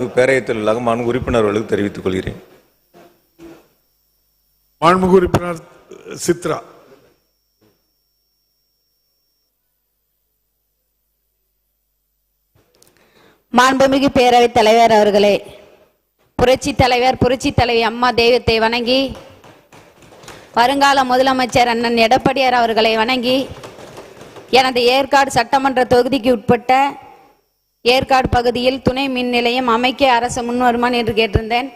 பேரவைத் தொழிலாக மாண்பு உறுப்பினர்களுக்கு தெரிவித்துக் கொள்கிறேன். மாண்புமிகு உறுப்பினர் சித்ரா. மாண்புமிகு பேரவைத் தலைவர் அவர்களே புரட்சி தலைவர் புரட்சி தலைவி அம்மா தெய்வத்தை வணங்கி வருங்கால முதலமைச்சர் அண்ணன் எடப்பாடியார் அவர்களை வணங்கி எனது ஏற்காடு சட்டமன்ற தொகுதிக்கு உட்பட்ட ஏற்காடு பகுதியில் துணை மின் நிலையம் அமைக்க அரசு முன்வருமான் என்று கேட்டிருந்தேன்.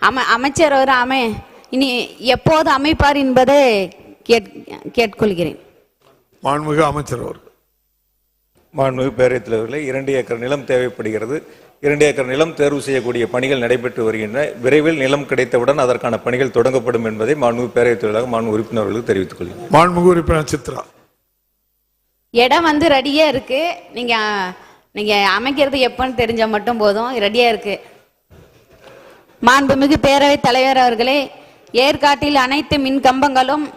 அம அமைச்சர் அவர் அமை இனி எப்போது அமைப்பார் என்பதை கேட் கேட்டுக்கொள்கிறேன் மாண்புமிகு அமைச்சர் அவர்கள். மாண்புமிகு பேரவைத் தலைவர்களே இரண்டு ஏக்கர் நிலம் தேவைப்படுகிறது. இரண்டு ஏக்கர் நிலம் தேர்வு செய்யக்கூடிய பணிகள் நடைபெற்று வருகின்றன. விரைவில் நிலம் கிடைத்தவுடன் அதற்கான பணிகள் தொடங்கப்படும் என்பதை மாண்புமிகு பேரவைத் தொழிலாக மாண்பு உறுப்பினர்களுக்கு தெரிவித்துக் கொள்கிறேன். மாண்புமிகு உறுப்பினர் சித்ரா. இடம் வந்து ரெடியா இருக்கு. நீங்க நீங்க அமைக்கிறது எப்போன்னு தெரிஞ்சால் மட்டும் போதும். ரெடியா இருக்கு. மாண்புமிகு பேரவைத் தலைவர் அவர்களே ஏற்காட்டில் அனைத்து மின் கம்பங்களும்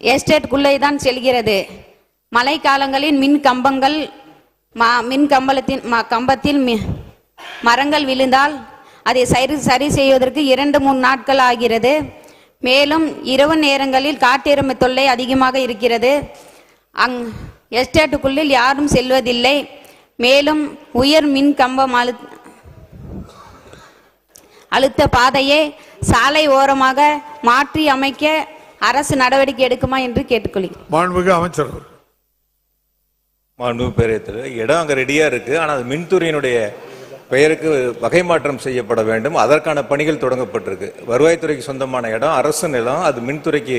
எஸ்டேட்டுக்குள்ளே தான் செல்கிறது. மழைக்காலங்களில் மின் கம்பங்கள் மா மின் கம்பளத்தின் ம- கம்பத்தில் மி- மரங்கள் விழுந்தால் அதை சரி சரி செய்வதற்கு இரண்டு மூணு நாட்கள் ஆகிறது. மேலும் இரவு நேரங்களில் காட்டெருமை தொல்லை அதிகமாக இருக்கிறது. அங் எஸ்டேட்டுக்குள்ளில் யாரும் செல்வதில்லை. மேலும் உயர் மின் கம்பம் அழு அழுத்த பாதையை சாலை ஓரமாக மாற்றி அமைக்க அரசு நடவடிக்கை எடுக்குமா என்று கேட்டுக்கொள்கிறேன் மாண்புமிகு அமைச்சர் மாண்புமிகு பேரவைத் தலைவர் இடம் அங்கே ரெடியாக இருக்குது ஆனால் அது மின்துறையினுடைய பெயருக்கு வகை மாற்றம் செய்யப்பட வேண்டும். அதற்கான பணிகள் தொடங்கப்பட்டிருக்கு. வருவாய்த்துறைக்கு சொந்தமான இடம் அரசு நிலம் அது மின்துறைக்கு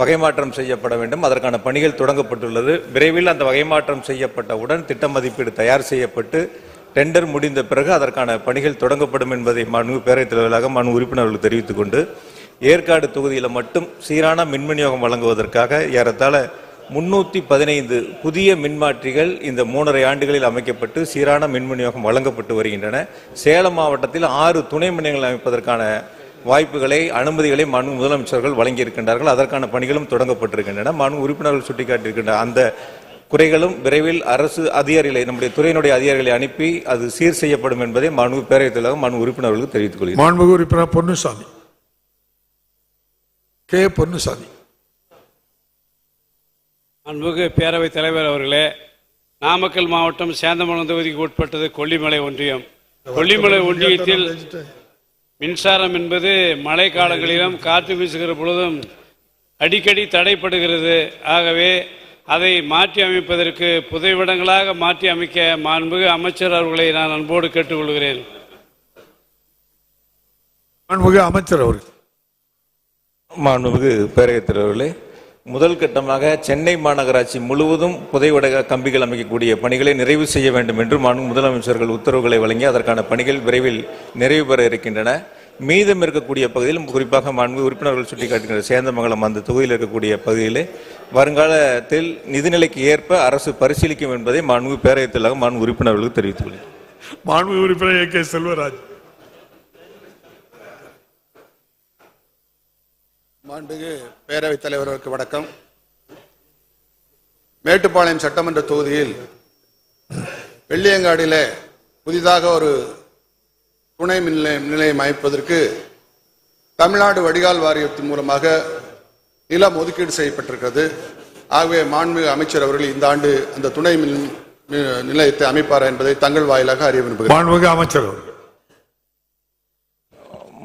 வகைமாற்றம் செய்யப்பட வேண்டும். அதற்கான பணிகள் தொடங்கப்பட்டுள்ளது. விரைவில் அந்த வகைமாற்றம் செய்யப்பட்டவுடன் திட்ட மதிப்பீடு தயார் செய்யப்பட்டு டெண்டர் முடிந்த பிறகு அதற்கான பணிகள் தொடங்கப்படும் என்பதை மனு பேரவைத் தலைவராக மனு உறுப்பினர்களுக்கு தெரிவித்துக் கொண்டு ஏற்காடு தொகுதியில் மட்டும் சீரான மின் விநியோகம் வழங்குவதற்காக ஏறத்தாழ முன்னூற்றி பதினைந்து புதிய மின்மாற்றிகள் இந்த மூணரை ஆண்டுகளில் அமைக்கப்பட்டு சீரான மின் விநியோகம் வழங்கப்பட்டு வருகின்றன. சேலம் மாவட்டத்தில் ஆறு துணை மின் அமைப்பதற்கான வாய்ப்புகளை அனுமதிகளை மாண்பு முதலமைச்சர்கள் வழங்கியிருக்கின்றார்கள். அதற்கான பணிகளும் தொடங்கப்பட்டிருக்கின்றன. மாண்பு உறுப்பினர்கள் சுட்டிக்காட்டியிருக்கின்ற அந்த குறைகளும் விரைவில் அரசு அதிகாரிகளை நம்முடைய துறையினுடைய அதிகாரிகளை அனுப்பி அது சீர் செய்யப்படும் என்பதை மாண்பு பேரவைத் தலைவர் மாண்பு உறுப்பினர்களுக்கு தெரிவித்துக் கொள்கிறேன் மாண்புமிகு உறுப்பினர் பொன்னுசாமி. கே. பொன்னுசாமி. அன்புக்கு பேரவைத் தலைவர் அவர்களே நாமக்கல் மாவட்டம் சேந்தமங்கலம் தொகுதிக்கு உட்பட்டது கொல்லிமலை ஒன்றியம். கொல்லிமலை ஒன்றியத்தில் மின்சாரம் என்பது மழை காலங்களிலும் காற்று வீசுகிற பொழுதும் அடிக்கடி தடைப்படுகிறது. ஆகவே அதை மாற்றி அமைப்பதற்கு புதைவிடங்களாக மாற்றி அமைக்க மாண்புகு அமைச்சர் அவர்களை நான் அன்போடு கேட்டுக்கொள்கிறேன். மாண்புமிகு அமைச்சர் அவர்கள். மாண்புமிகு பேரவைத் தலைவர்களே முதல் கட்டமாக சென்னை மாநகராட்சி முழுவதும் புதைவடக கம்பிகள் அமைக்கக்கூடிய பணிகளை நிறைவு செய்ய வேண்டும் என்று மாண்பு முதலமைச்சர்கள் உத்தரவுகளை வழங்கி அதற்கான பணிகள் விரைவில் நிறைவு பெற இருக்கின்றன. மீதம் இருக்கக்கூடிய பகுதியில் குறிப்பாக மாண்பு உறுப்பினர்கள் சுட்டிக்காட்டுகின்ற சேந்தமங்கலம் அந்த தொகுதியில் இருக்கக்கூடிய பகுதியிலே வருங்காலத்தில் நிதிநிலைக்கு ஏற்ப அரசு பரிசீலிக்கும் என்பதை மாண்பு பேரவைத் மாண்பு உறுப்பினர்களுக்கு தெரிவித்துள்ளேன் மாண்பு உறுப்பினர் ஏ கே செல்வராஜ். மாண்புமிகு பேரவைத் தலைவர்களுக்கு வணக்கம். மேட்டுப்பாளையம் சட்டமன்ற தொகுதியில் வெள்ளியங்காடியில் புதிதாக ஒரு துணை மின் நிலையம் நிலையம் அமைப்பதற்கு தமிழ்நாடு வடிகால் வாரியத்தின் மூலமாக நிலம் ஒதுக்கீடு செய்யப்பட்டிருக்கிறது. ஆகவே மாண்புமிகு அமைச்சர் அவர்கள் இந்த ஆண்டு அந்த துணை மின் நிலையத்தை அமைப்பார் என்பதை தங்கள் வாயிலாக அறிய விரும்புகிறேன். மாண்புமிகு அமைச்சர் அவர்கள்.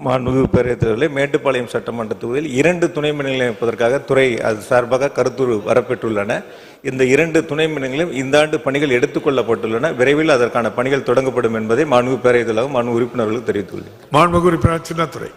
மாண்புமிகு பேரவைத் மேட்டுப்பாளையம் சட்டமன்ற தொகுதியில் இரண்டு துணை மின் அமைப்பதற்காக துறை அது சார்பாக கருத்துரு வரப்பெற்றுள்ளன. இந்த இரண்டு துணை மின் இந்த ஆண்டு பணிகள் எடுத்துக்கொள்ளப்பட்டுள்ளன விரைவில் அதற்கான பணிகள் தொடங்கப்படும் என்பதை மாண்புமிகு பேரவைத் தலைவர் மாண்பு உறுப்பினர்களுக்கு தெரிவித்துள்ளேன். மாண்புமிகு உறுப்பினர் சின்னத்துறை.